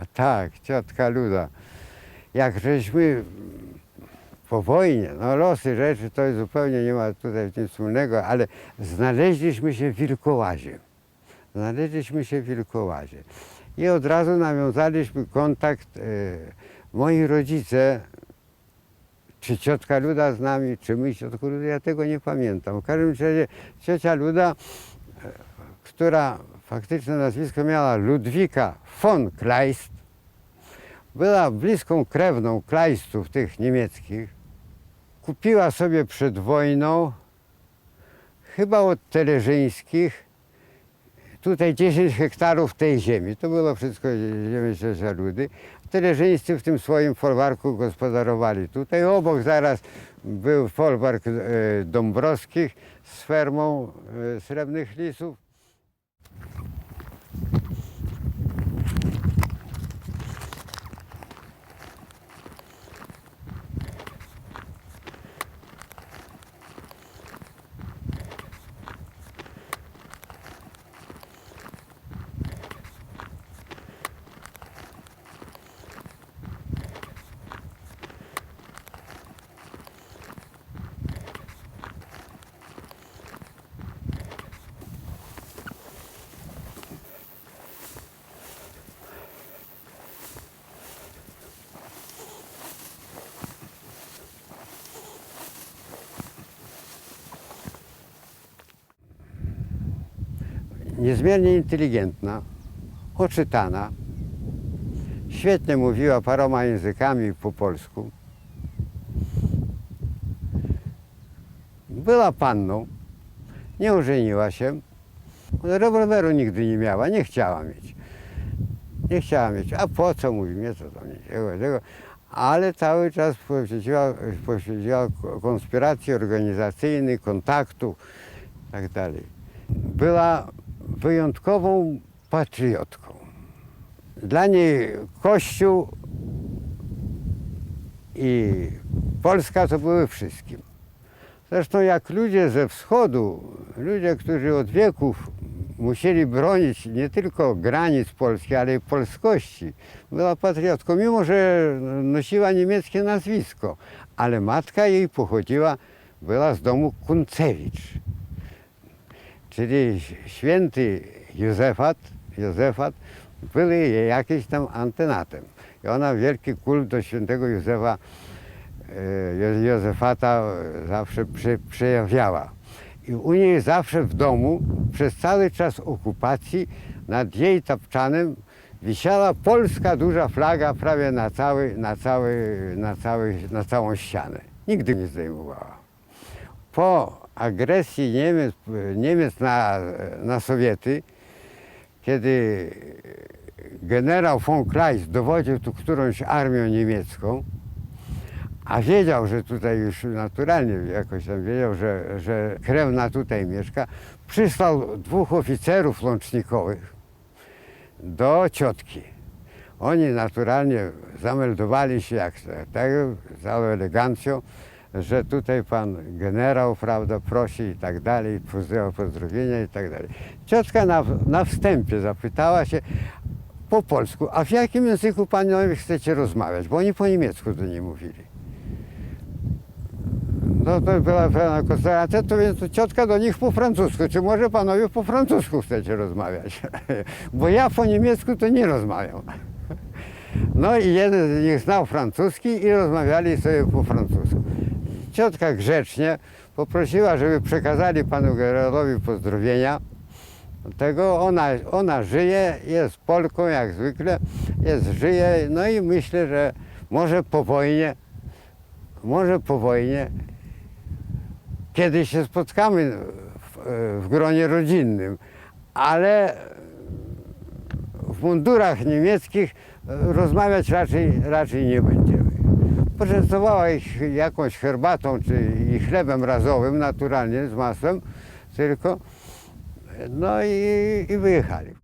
A tak, ciotka Luda. Jak żeśmy po wojnie, no losy rzeczy to zupełnie nie ma tutaj tym wspólnego, ale znaleźliśmy się w Wilkołazie. Znaleźliśmy się w Wilkołazie. I od razu nawiązaliśmy kontakt. E, moi rodzice, czy ciotka Luda z nami, czy my ciotku Luda, ja tego nie pamiętam. W każdym razie ciocia Luda, która faktyczne nazwisko miała Ludwika von Kleist, była bliską krewną Kleistów tych niemieckich. Kupiła sobie przed wojną, chyba od Teleżyńskich, tutaj 10 hektarów tej ziemi. To było wszystko ziemia ciocia Ludy. Teleżyńscy w tym swoim folwarku gospodarowali. Tutaj obok zaraz był folwark e, Dąbrowskich z fermą e, srebrnych lisów. Niezmiernie inteligentna, oczytana, świetnie mówiła paroma językami po polsku. Była panną, nie ożeniła się, rewolweru nigdy nie miała, nie chciała mieć. Nie chciała mieć, a po co mówi mnie, co to mnie tego. Ale cały czas poświęciła, poświęciła konspiracji organizacyjnej, kontaktu tak dalej. Była wyjątkową patriotką. Dla niej Kościół i Polska to były wszystkim. Zresztą jak ludzie ze wschodu, ludzie, którzy od wieków musieli bronić nie tylko granic Polski, ale i polskości, była patriotką, mimo że nosiła niemieckie nazwisko, ale matka jej pochodziła, była z domu Kuncewicz czyli święty Józefat, Józefat był jej jakiś tam antenatem. I ona wielki kult do świętego Józefa, e, Józefata zawsze przy, przejawiała. I u niej zawsze w domu, przez cały czas okupacji, nad jej tapczanem wisiała polska duża flaga prawie na, cały, na, cały, na, cały, na całą ścianę. Nigdy nie zdejmowała po agresji Niemiec, Niemiec na, na Sowiety, kiedy generał von Kleist dowodził tu którąś armią niemiecką, a wiedział, że tutaj już naturalnie jakoś tam wiedział, że, że krewna tutaj mieszka, przysłał dwóch oficerów łącznikowych do ciotki. Oni naturalnie zameldowali się jak tak, całą elegancją, że tutaj pan generał, prawda, prosi i tak dalej, pozdrowienia, pozdrowienia i tak dalej. Ciotka na, na wstępie zapytała się po polsku, a w jakim języku panowie chcecie rozmawiać, bo oni po niemiecku do niej mówili. No to była pewna konstatacja, to więc ciotka do nich po francusku, czy może panowie po francusku chcecie rozmawiać, bo ja po niemiecku to nie rozmawiam. No i jeden z nich znał francuski i rozmawiali sobie po francusku. Ciotka grzecznie poprosiła, żeby przekazali panu generalowi pozdrowienia. Tego ona, ona żyje, jest Polką jak zwykle, jest, żyje, no i myślę, że może po wojnie, może po wojnie, kiedy się spotkamy w, w gronie rodzinnym, ale w mundurach niemieckich rozmawiać raczej, raczej nie będziemy. Poczęstowała ich jakąś herbatą czy i chlebem razowym, naturalnie z masłem, tylko no i, i wyjechali.